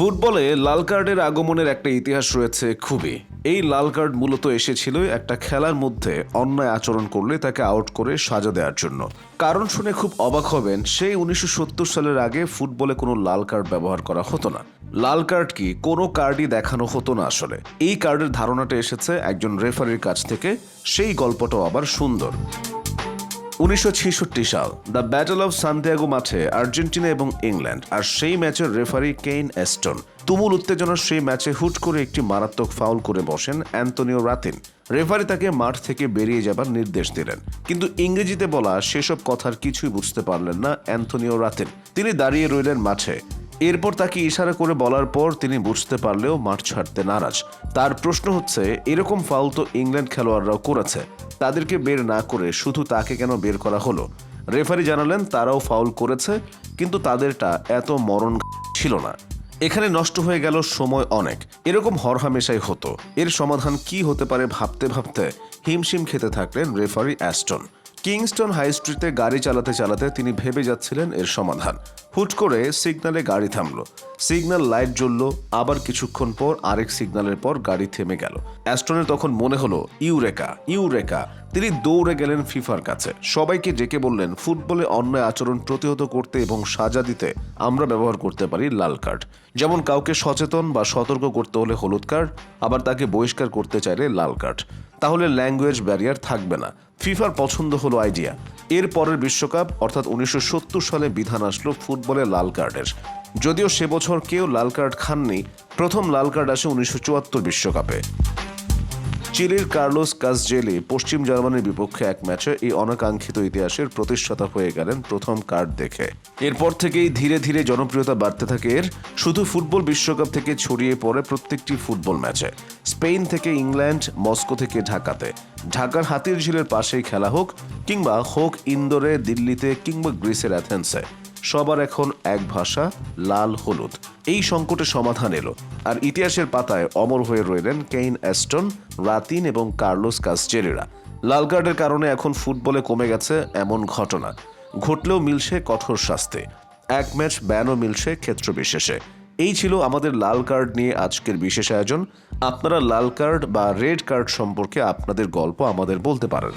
ফুটবলে লাল কার্ডের আগমনের একটা ইতিহাস রয়েছে খুবই। এই লাল কার্ড মূলত এসেছিল একটা খেলার মধ্যে অন্যায় আচরণ করলে তাকে আউট করে সাজা দেওয়ার জন্য। কারণ শুনে খুব অবাক হবেন, সেই উনিশশো সত্তর সালের আগে ফুটবলে কোনো লাল কার্ড ব্যবহার করা হতো না। লাল কার্ড কি কোনো কার্ডই দেখানো হতো না আসলে। এই কার্ডের ধারণাটা এসেছে একজন রেফারির কাছ থেকে, সেই গল্পটাও আবার সুন্দর। উনিশশো সাল, দ্য ব্যাটল অফ সান্তিয়াগো মাঠে আর্জেন্টিনা এবং ইংল্যান্ড আর সেই ম্যাচের রেফারি কেইন এস্টন। তুমুল উত্তেজনার সেই ম্যাচে হুট করে একটি মারাত্মক ফাউল করে বসেন অ্যান্তনিও রাতিন। রেফারি তাকে মাঠ থেকে বেরিয়ে যাবার নির্দেশ দিলেন। কিন্তু ইংরেজিতে বলা সেসব কথার কিছুই বুঝতে পারলেন না অ্যান্থনিও রাতিন। তিনি দাঁড়িয়ে রইলেন মাঠে। এরপর তাকে ইশারা করে বলার পর তিনি বুঝতে পারলেও মাঠ ছাড়তে নারাজ। তার প্রশ্ন হচ্ছে, এরকম ফাউল তো ইংল্যান্ড খেলোয়াড়রাও করেছে। তাদেরকে বের না করে শুধু তাকে কেন বের করা হলো? রেফারি জানালেন, তারাও ফাউল করেছে, কিন্তু তাদেরটা এত মরণ ছিল না। এখানে নষ্ট হয়ে গেল সময় অনেক। এরকম হরহামেশাই হতো। এর সমাধান কি হতে পারে ভাবতে ভাবতে হিমশিম খেতে থাকলেন রেফারি অ্যাস্টন। কিংস্টন হাই স্ট্রিটে গাড়ি চালাতে চালাতে তিনি ভেবে যাচ্ছিলেন এর সমাধান। হুট করে সিগনালে গাড়ি থামলো। সিগন্যাল লাইট জ্বললো, আবার কিছুক্ষণ পর আরেক সিগন্যালের পর গাড়ি থেমে গেল। অ্যাস্টনের তখন মনে হলো, ইউরেকা ইউরেকা। তিনি দৌড়ে গেলেন ফিফার কাছে। সবাইকে ডেকে বললেন, ফুটবলে অন্যায় আচরণ প্রতিহত করতে এবং সাজা দিতে আমরা ব্যবহার করতে পারি লাল কার্ড। যেমন কাউকে সচেতন বা সতর্ক করতে হলে হলুদ কার্ড, আবার তাকে বহিষ্কার করতে চাইলে লাল কার্ড। তাহলে ল্যাঙ্গুয়েজ ব্যারিয়ার থাকবে না। ফিফার পছন্দ হলো আইডিয়া এর পরের বিশ্বকাপ, অর্থাৎ উনিশশো সত্তর সালে বিধান আসলো ফুটবলে লাল কার্ডের। যদিও সে বছর কেউ লাল কার্ড খাননি, প্রথম লাল কার্ড আসে উনিশশো বিশ্বকাপে। চিলির কার্লোস কাসজেলি পশ্চিম জার্মানির বিপক্ষে এক ম্যাচে এই অনাকাঙ্ক্ষিত ইতিহাসের প্রতিষ্ঠাতা হয়ে গেলেন প্রথম কার্ড দেখে। এরপর থেকেই ধীরে ধীরে জনপ্রিয়তা বাড়তে থাকে এর। শুধু ফুটবল বিশ্বকাপ থেকে ছড়িয়ে পড়ে প্রত্যেকটি ফুটবল ম্যাচে। স্পেন থেকে ইংল্যান্ড, মস্কো থেকে ঢাকাতে। ঢাকার হাতির ঝিলের পাশেই খেলা হোক কিংবা হোক ইন্দোরে, দিল্লিতে কিংবা গ্রিসের অ্যাথেন্সে। সবার এখন এক ভাষা, লাল হলুদ। এই সংকটের সমাধান এলো। আর ইতিহাসের পাতায় অমর হয়ে রইলেন কেইন অ্যাস্টন, রাতিন এবং কার্লোস কাসচেরিরা। লাল কার্ডের কারণে এখন ফুটবলে কমে গেছে এমন ঘটনা। ঘটলেও মিলছে কঠোর শাস্তি। এক ম্যাচ ব্যানও মিলছে ক্ষেত্র বিশেষে এই ছিল আমাদের লাল কার্ড নিয়ে আজকের বিশেষ আয়োজন। আপনারা লাল কার্ড বা রেড কার্ড সম্পর্কে আপনাদের গল্প আমাদের বলতে পারেন।